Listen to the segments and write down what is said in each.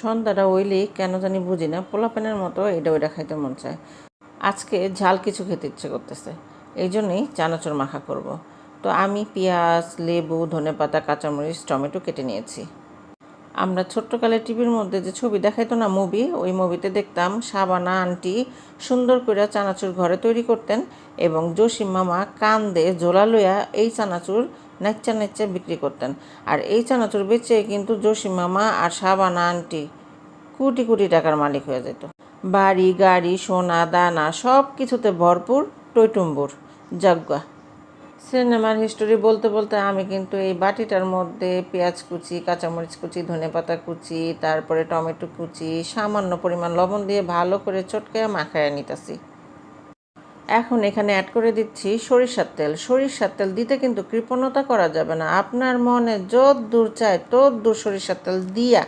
সন্ধ্যাটা হইলেই কেন জানি বুঝি না, পোলাপানের মতো এটা ওইটা খাইতে মন চায় আজকে ঝাল কিছু খেতে ইচ্ছে করতেছে, এই জন্যই চানাচুর মাখা করব। তো আমি পেঁয়াজ, লেবু, ধনেপাতা, কাঁচামরিচ, টমেটো কেটে নিয়েছি আমরা ছোট্টকালে টিভির মধ্যে যে ছবি দেখাইতো না মুভি, ওই মুভিতে দেখতাম সাবানা আন্টি সুন্দর করে চানাচুর ঘরে তৈরি করতেন এবং জসিম মামা কান দিয়ে জোলা লইয়া এই চানাচুর নাচ্চা নাচ্চা বিক্রি করতেন। আর এই চানাচুর বেচে কিন্তু জসিম মামা আর সাবানা আন্টি কোটি কোটি টাকার মালিক হয়ে যেত। বাড়ি, গাড়ি, সোনা, দানা সব কিছুতে ভরপুর টৈটুম্বুর যজ্ঞা সিনেমার হিস্টোরি বলতে বলতে আমি কিন্তু এই বাটিটার মধ্যে পেঁয়াজ কুচি, কাঁচামরিচ কুচি ধনেপাতা কুচি, তারপরে টমেটো কুচি, সামান্য পরিমাণ লবণ দিয়ে ভালো করে চটকে মাখায় নিতেছি। এখন এখানে অ্যাড করে দিচ্ছি সরিষার তেল। সরিষার তেল দিতে কিন্তু কৃপণতা করা যাবে না। আপনার মনে যত দূর চায় তত দূর সরিষার তেল দিয়া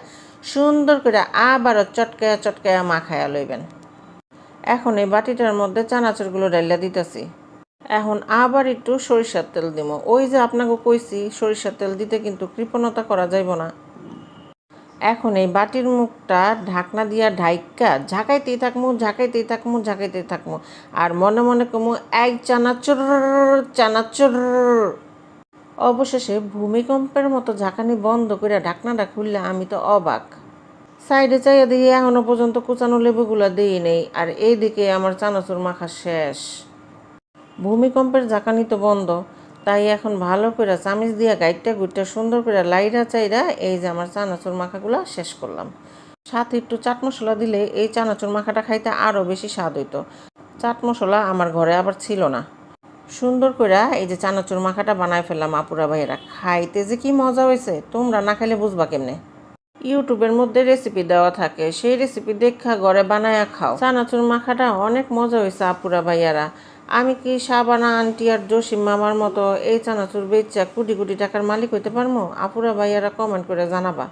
সুন্দর করে আবারও চটকায়া চটকায়া মাখায়া লইবেন। এখন এই বাটিটার মধ্যে চানাচুরগুলো ডাইলা দিতেছি। এখন আবার একটু সরিষার তেল দিব ওই যে আপনাকে কইছি, সরিষার তেল দিতে কিন্তু কৃপণতা করা যাইব না। এখন এই বাটির মুখটা ঢাকনা দিয়া ঢাইকা ঝাঁকাইতেই থাকমু ঝাঁকাইতেই থাকমু ঝাঁকাইতেই থাকমু। আর মনে মনে কমু এক চানাচুর চানাচুর। অবশেষে ভূমিকম্পের মতো ঝাঁকানি বন্ধ করে ঢাকনাটা খুললে আমি তো অবাক। সাইডে চাইয়া দিয়ে এখনও পর্যন্ত কুচানো লেবুগুলা দিই নেই, আর এইদিকে আমার চানাচুর মাখা শেষ। ভূমিকম্পের ঝাঁকানি তো বন্ধ তাই এখন ভালো করে চামিচ দিয়া গাইডটা গুইটটা সুন্দর করে লাইরা চাইরা এই যে আমার চানাচুর মাখাগুলো শেষ করলাম। সাথে একটু চাট মশলা দিলে এই চানাচুর মাখাটা খাইতে আরও বেশি স্বাদ হইতো। চাট মশলা আমার ঘরে আবার ছিল না। সুন্দর করে এই যে চানাচুর মাখাটা বানায় ফেললাম আপুরা ভাইয়েরা। খাইতে যে কি মজা হয়েছে তোমরা না খাইলে বুঝবা কেমনে? ইউটিউবের মধ্যে রেসিপি দেওয়া থাকে। সেই রেসিপি দেখা ঘরে বানায়া খাও। চানাচুর মাখাটা অনেক মজা হয়েছে আপুরা ভাইয়ারা। আমি কি সাবানা আন্টি আর জসিম মামার মতো এই চানাচুর বেচা কোটি কোটি টাকার মালিক হইতে পারব আপুরা ভাইয়ারা কমেন্ট করে জানাবা।